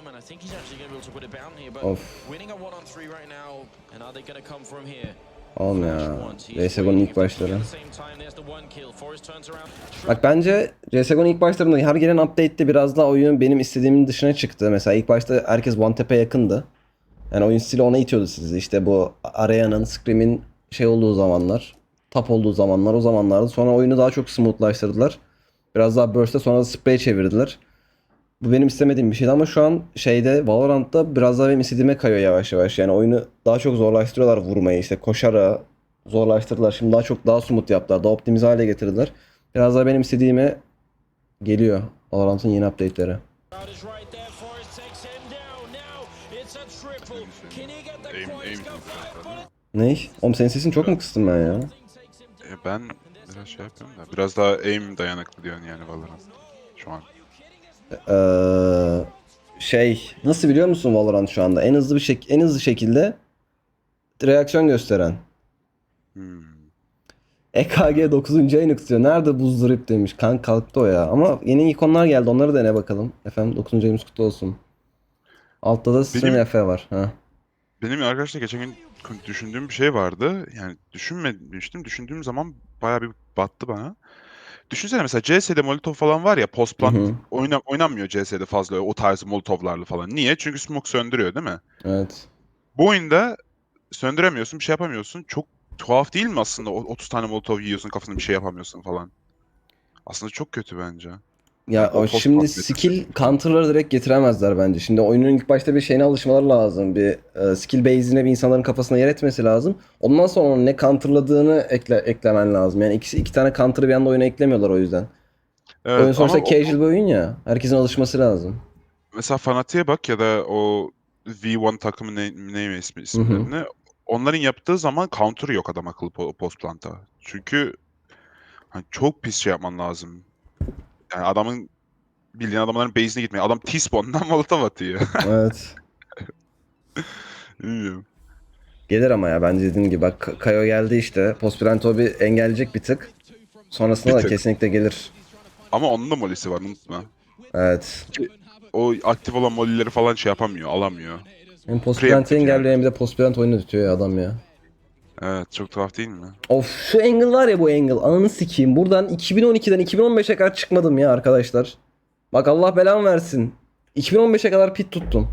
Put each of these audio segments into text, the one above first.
moment. I think he's actually going to be able to put it down here. But Of. winning a one on three right now, and are they going to come from here? Oğlum ya. CSGO'nun ilk başları. Bak bence CSGO'nun ilk başlarında her gelen update'te biraz daha oyun benim istediğimin dışına çıktı. Mesela ilk başta herkes One Tap'e yakındı. Yani oyun stili ona itiyordu sizi. İşte bu Area'nın, Scream'in şey olduğu zamanlar, tap olduğu zamanlar o zamanlardı. Sonra oyunu daha çok smoothlaştırdılar. Biraz daha burst'e sonra da spray çevirdiler. Bu benim istemediğim bir şeydi ama şu an şeyde Valorant'ta biraz daha benim istediğime kayıyor yavaş yavaş. Yani oyunu daha çok zorlaştırıyorlar vurmayı. İşte koşarak zorlaştırdılar. Şimdi daha çok daha smooth yaptılar. Daha optimize hale getirdiler. Biraz daha benim istediğime geliyor Valorant'ın yeni update'leri. Ne? Oğlum senin sesini çok mu kıstım ben ya? E ben biraz şey yapıyorum da biraz daha aim dayanıklı diyorsun yani Valorant şu an. Ee, şey nasıl biliyor musun Valorant şu anda? En hızlı bir şek en hızlı şekilde reaksiyon gösteren. Hmm. EKG 9. ayını kutluyor. Nerede buz drip demiş. Kan kalktı o ya. Ama yeni ikonlar geldi. Onları dene bakalım. Efendim 9. ayımız kutlu olsun. Altta da Stream Benim- Efe var. Ha. Benim arkadaşlar geçen gün düşündüğüm bir şey vardı. Yani düşünmemiştim. Düşündüğüm zaman bayağı bir battı bana. Düşünsene mesela CS'de Molotov falan var ya post plant Hı hı. oyna, oynanmıyor CS'de fazla o tarz Molotov'larla falan. Niye? Çünkü smoke söndürüyor değil mi? Evet. Bu oyunda söndüremiyorsun, bir şey yapamıyorsun. Çok tuhaf değil mi aslında? O 30 tane Molotov yiyorsun, kafasında bir şey yapamıyorsun falan. Aslında çok kötü bence. Ya O post şimdi skill counter'ları direkt getiremezler bence. Şimdi oyunun ilk başta bir şeyine alışmaları lazım. Bir e, skill base'ine bir insanların kafasına yer etmesi lazım. Ondan sonra onun ne counter'ladığını ekle, eklemen lazım. Yani ikisi iki tane counter'ı bir anda oyuna eklemiyorlar o yüzden. Evet, oyun sonuçta ama o- casual bir oyun ya. Herkesin alışması lazım. mesela Fnatic'e bak ya da o V1 takımı ne, ne ismi isimlerini. Onların yaptığı zaman counter yok adam akıllı po- post planta. Çünkü hani çok pis şey yapman lazım. Yani adamın bildiğin adamların base'ine gitmeye. Adam T-spawn'dan molotov atıyor. evet. Bilmiyorum. Gelir ama ya bence dediğim gibi bak Ka- Kayo geldi işte. Pospirento bir engelleyecek bir tık. Sonrasında Bir da tık. kesinlikle gelir. Ama onun da molisi var unutma. Evet. O aktif olan molileri falan şey yapamıyor, alamıyor. Hem Pospirento Preemptive yani. engelliyor hem de Pospirento oyunu tutuyor ya adam ya. Evet çok tuhaf değil mi? Of şu angle var ya bu angle. Ananı sikeyim. Buradan 2012'den 2015'e kadar çıkmadım ya arkadaşlar. Bak Allah belamı versin. 2015'e kadar pit tuttum.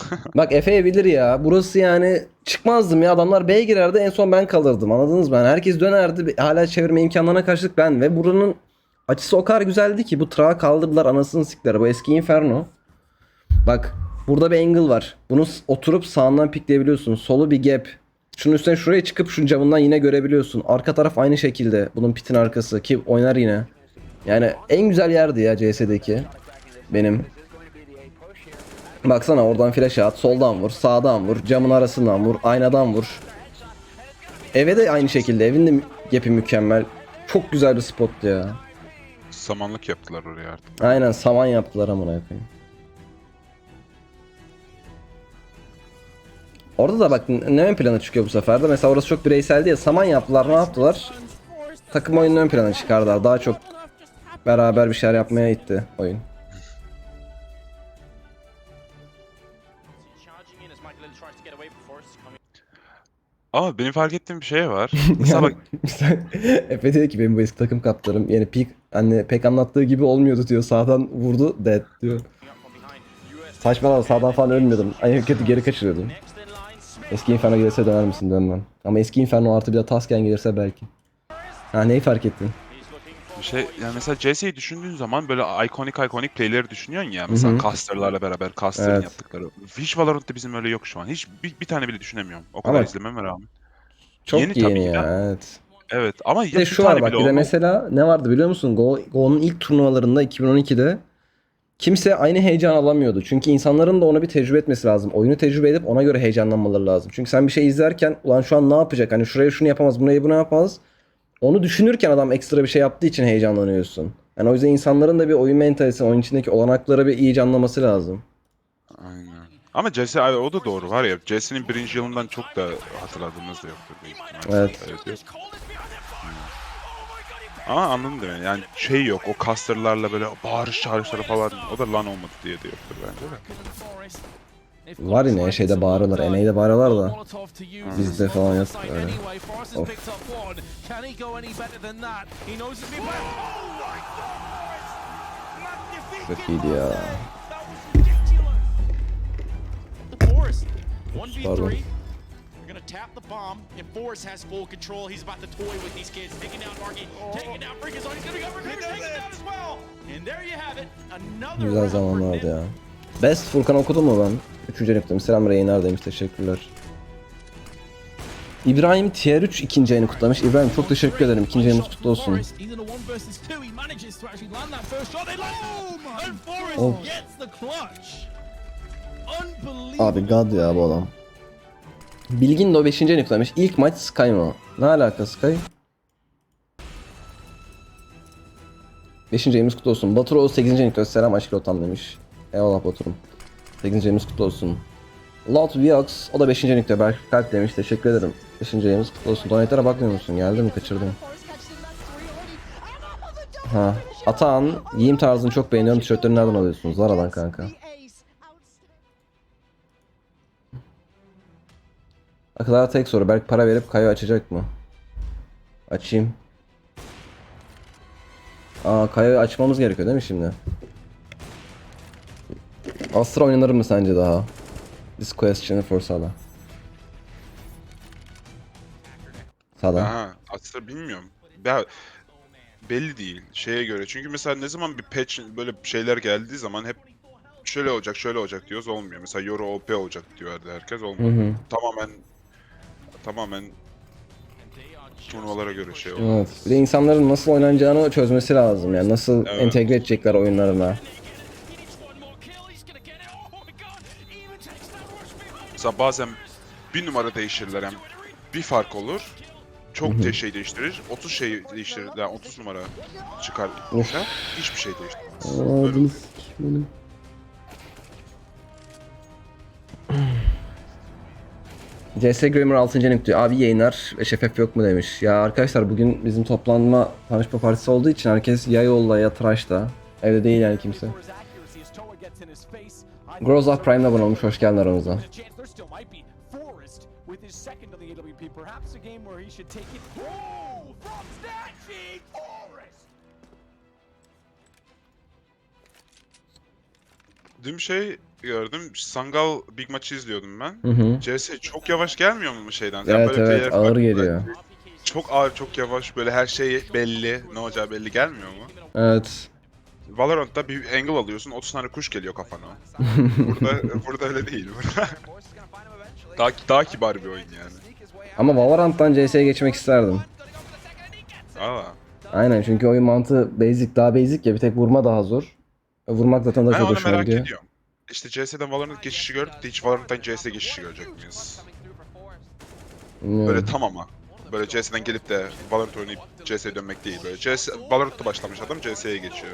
Bak Efe'ye bilir ya. Burası yani çıkmazdım ya. Adamlar B'ye girerdi en son ben kalırdım. Anladınız mı? Yani herkes dönerdi. Hala çevirme imkanlarına karşılık ben. Ve buranın açısı o kadar güzeldi ki bu trağı kaldırdılar anasını siktiler. Bu eski Inferno. Bak burada bir angle var. Bunu oturup sağından pikleyebiliyorsun. Solu bir gap. Şunun üstüne şuraya çıkıp şunun camından yine görebiliyorsun. Arka taraf aynı şekilde. Bunun pitin arkası ki oynar yine. Yani en güzel yerdi ya CS'deki. Benim. Baksana oradan flash at, soldan vur, sağdan vur, camın arasından vur, aynadan vur. Eve de aynı şekilde. Evin de gap'i mükemmel. Çok güzel bir spot ya. Samanlık yaptılar oraya artık. Aynen saman yaptılar amına koyayım. Orada da bak ne ön plana çıkıyor bu sefer de. Mesela orası çok bireyseldi ya. Saman yaptılar ne yaptılar? Takım oyunun ön plana çıkardılar. Daha çok beraber bir şeyler yapmaya itti oyun. Ama benim fark ettiğim bir şey var. Mesela bak Efe diyor ki benim bu eski takım kaptanım yani pek anne pek anlattığı gibi olmuyordu diyor. Sağdan vurdu dead diyor. Saçmalama sağdan falan ölmüyordum. Ay kötü geri kaçırıyordum. Eski Inferno gelirse döner misin dönmem. Ama eski Inferno artı bir de Tasken gelirse belki. Ha neyi fark ettin? Şey yani mesela CS'yi düşündüğün zaman böyle ikonik ikonik playleri düşünüyorsun ya mesela Hı hı. casterlarla beraber caster'ın Evet. yaptıkları. Hiç Valorant'ta bizim öyle yok şu an. Hiç bir, bir tane bile düşünemiyorum. O kadar Ama- izlememe rağmen. Çok Yeni yeni, tabii ya de. evet. Evet ama Bir ya de şu var bak bir de mesela ne vardı biliyor musun? Go, Go'nun ilk turnuvalarında 2012'de kimse aynı heyecan alamıyordu. Çünkü insanların da ona bir tecrübe etmesi lazım. Oyunu tecrübe edip ona göre heyecanlanmaları lazım. Çünkü sen bir şey izlerken ulan şu an ne yapacak? Hani şuraya şunu yapamaz, buraya bunu yapamaz. Onu düşünürken adam ekstra bir şey yaptığı için heyecanlanıyorsun. Yani o yüzden insanların da bir oyun mentalitesi, oyun içindeki olanakları bir iyice anlaması lazım. Aynen. Ama CS ay- o da doğru var ya. CS'nin birinci yılından çok da hatırladığımız da yoktur büyük ihtimalle. Evet. yok. Ama anladın değil mi? Yani şey yok. O casterlarla böyle bağırış çağrışları falan. O da lan olmadı diye de yoktur bence de. Var yine şeyde bağırırlar. NA'de bağırıyorlar da. Bizde falan yok öyle. Of. Çok iyiydi ya. Forrest, 1v3. Pardon. We're gonna tap the bomb, and Forrest has full control. He's about to toy with these kids, taking down Marky, taking down Freakazoid. He's gonna go for Rivers, taking down as well. And there you have it, another Güzel zamanlardı Nim. ya. Best Furkan okudun mu ben? Üçüncü noktam. Selam Reynar demiş. Teşekkürler. İbrahim Tier 3 ikinci ayını kutlamış. İbrahim çok teşekkür ederim. İkinci ayınız kutlu olsun. Forrest Oh. Abi God ya bu adam. Bilgin de o 5. ayını kutlamış. İlk maç Sky mı? Ne alaka Sky? 5. ayımız kutlu olsun. Batur o 8. ayını kutlamış. Selam aşkı otam demiş. Eyvallah Batur'um. 8. ayımız kutlu olsun. Loud Viox o da 5. ayını kutluyor. Berk Kalp demiş. Teşekkür ederim. 5. ayımız kutlu olsun. Donate'lara bakmıyor musun? Geldi mi? Kaçırdım. Ha. Atan, giyim tarzını çok beğeniyorum. Tişörtleri nereden alıyorsunuz? Zara'dan kanka. Akıllara tek soru. Berk para verip Kayo açacak mı? Açayım. Aa Kayo'yu açmamız gerekiyor değil mi şimdi? Astra oynanır mı sence daha? This question for Sada. Sada. Aha, aslında bilmiyorum. Ya belli değil şeye göre. Çünkü mesela ne zaman bir patch böyle şeyler geldiği zaman hep şöyle olacak, şöyle olacak diyoruz olmuyor. Mesela Yoru OP olacak diyordu herkes Hı olmuyor. hı. Tamamen tamamen turnuvalara göre şey oluyor. Evet. Bir de insanların nasıl oynanacağını çözmesi lazım. Yani nasıl Evet. entegre edecekler oyunlarına. Mesela bazen bir numara değiştirirler yani bir fark olur. Çok de şey değiştirir. 30 şey değiştirir. Yani 30 numara çıkar. Of. Hiçbir şey değiştirmez. Böyle. CS Gamer 6. Nick diyor. Abi yayınlar şefef yok mu demiş. Ya arkadaşlar bugün bizim toplanma tanışma partisi olduğu için herkes ya yolda ya tıraşta. Evde değil yani kimse. Groza Prime'la abone olmuş. Hoş geldin aramıza. Dün şey gördüm. Sangal Big Maç'ı izliyordum ben. Hı hı. CS çok yavaş gelmiyor mu bu şeyden? Yani Evet evet ağır farklı- geliyor. Çok ağır, çok yavaş. Böyle her şey belli. Ne olacağı belli gelmiyor mu? Evet. Valorant'ta bir angle alıyorsun, 30 tane kuş geliyor kafana. burada burada öyle değil. Burada daha daha kibar bir oyun yani. Ama Valorant'tan CS'ye geçmek isterdim. Aa. Aynen çünkü oyun mantığı basic daha basic ya bir tek vurma daha zor. E, Vurmak zaten da Ben çok hoşuma gidiyor. ediyorum. İşte CS'den Valorant geçişi gördük de hiç Valorant'tan CS geçişi görecek miyiz? Bilmiyorum. Böyle tam ama. Böyle CS'den gelip de Valorant oynayıp CS'ye dönmek değil. Böyle CS, Valorant'ta başlamış adam CS'ye geçiyor.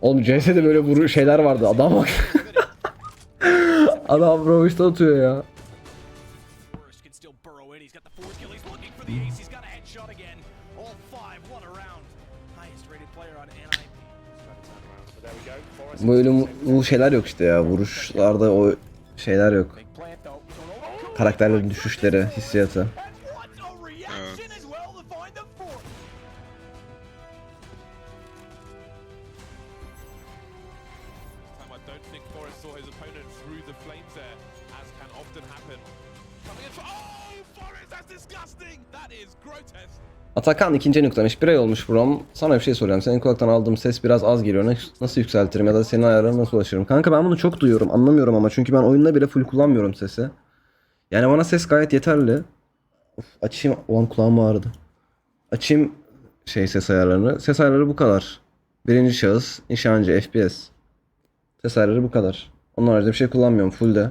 Oğlum CS'de böyle vuru şeyler vardı. Adam bak. Adam Roach'ta atıyor ya. NIP. Bu şeyler yok işte ya. Vuruşlarda o şeyler yok. Karakterlerin düşüşleri, hissiyatı. Don't think Forrest saw his opponent through the flames there, as can often happen. Coming in for- oh, Forrest, that's disgusting! That is grotesque. Atakan ikinci noktamış. Bir ay olmuş Brom. Sana bir şey soracağım. Senin kulaktan aldığım ses biraz az geliyor. Nas- Nasıl yükseltirim ya da senin ayarlarına nasıl ulaşırım? Kanka ben bunu çok duyuyorum. Anlamıyorum ama çünkü ben oyunda bile full kullanmıyorum sesi. Yani bana ses gayet yeterli. Of, açayım. Ulan kulağım ağrıdı. Açayım şey ses ayarlarını. Ses ayarları bu kadar. Birinci şahıs, nişancı, FPS. Ses bu kadar. Onun haricinde bir şey kullanmıyorum. Full de.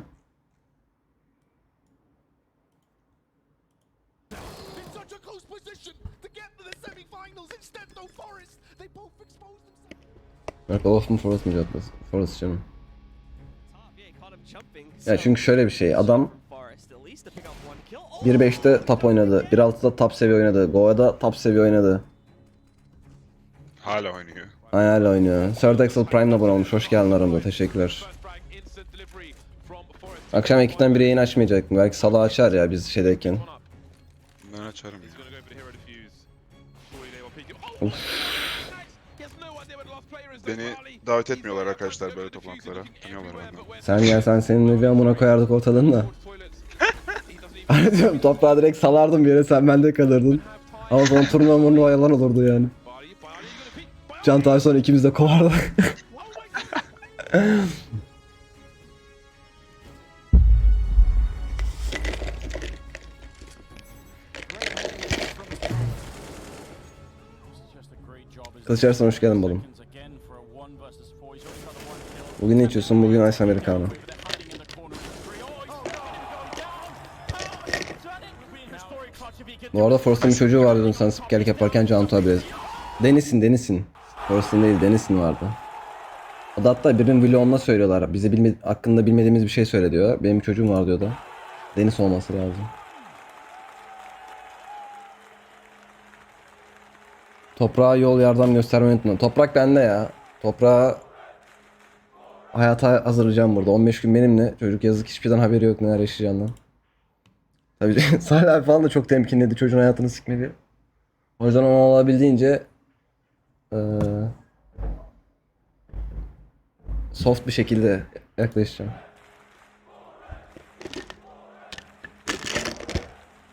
Forrest. Merkel of mu Forest mu caddesi? Forest canım. Ya çünkü şöyle bir şey. Adam Forest, at least to pick up one kill. Oh, 1.5'te top oynadı. 1.6'da top seviye oynadı. Goa'da top seviye oynadı. Hala oynuyor. Öyle oynuyor. Sir Dexel Prime'la abone olmuş. Hoş geldin aramda. Teşekkürler. Akşam ekipten biri yayın açmayacak mı? Belki salı açar ya biz şeydeyken. Ben açarım ya. Beni davet etmiyorlar arkadaşlar böyle toplantılara. Tanıyorlar benden. Sen gel sen seninle bir amına koyardık ortalığını da. Hani diyorum toprağı direkt salardım bir yere sen bende kalırdın. Ama sonra turnuva murnuva yalan olurdu yani. Can Tay sonra ikimiz de kovardı. My God! Kılıçarslan hoş geldin balım. Bugün ne içiyorsun? Bugün Ice Americano. Bu arada Forrest'ın bir çocuğu vardı dün sen spikerlik yaparken Can abi. Deniz'in Deniz'in. Forrest'ın değil Deniz'in vardı. O da hatta birinin vlogunda söylüyorlar. Bize bilme, hakkında bilmediğimiz bir şey söyle diyor. Benim çocuğum var diyor da. Deniz olması lazım. Toprağa yol yardım göstermeyi unutma. Toprak bende ya. Toprağa hayata hazırlayacağım burada. 15 gün benimle. Çocuk yazık hiçbir şeyden haberi yok neler yaşayacağından. Tabii Salih falan da çok temkinledi çocuğun hayatını sikmedi. O yüzden ona olabildiğince eee soft bir şekilde yaklaşacağım.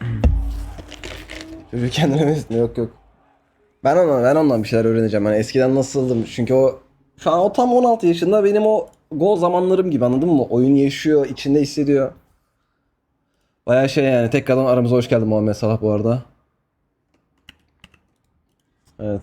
Çocuk kendine yok yok. Ben ona ben ondan bir şeyler öğreneceğim. Hani eskiden nasıldım? Çünkü o şu an o tam 16 yaşında benim o gol zamanlarım gibi anladın mı? Oyun yaşıyor, içinde hissediyor. Baya şey yani tekrardan aramıza hoş geldin Muhammed Salah bu arada. Evet.